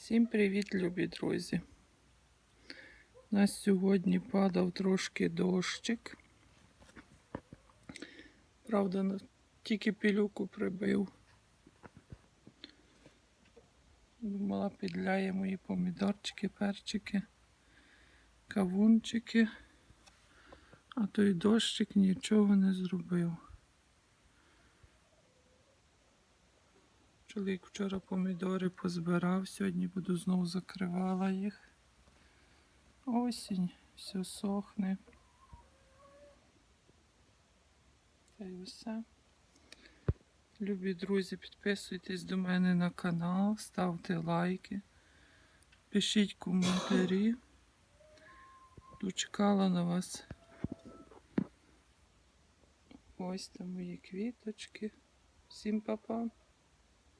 Всім привіт, любі друзі. У нас сьогодні падав трошки дощик. Правда, тільки пілюку прибив. Думала, підляє мої помідорчики, перчики, кавунчики. А той дощик нічого не зробив. Чоловік вчора помідори позбирав, сьогодні буду знову закривала їх. Осінь, все сохне. Та й все. Любі друзі, підписуйтесь до мене на канал, ставте лайки, пишіть коментарі. Буду чекала на вас. Ось там мої квіточки. Всім па-па.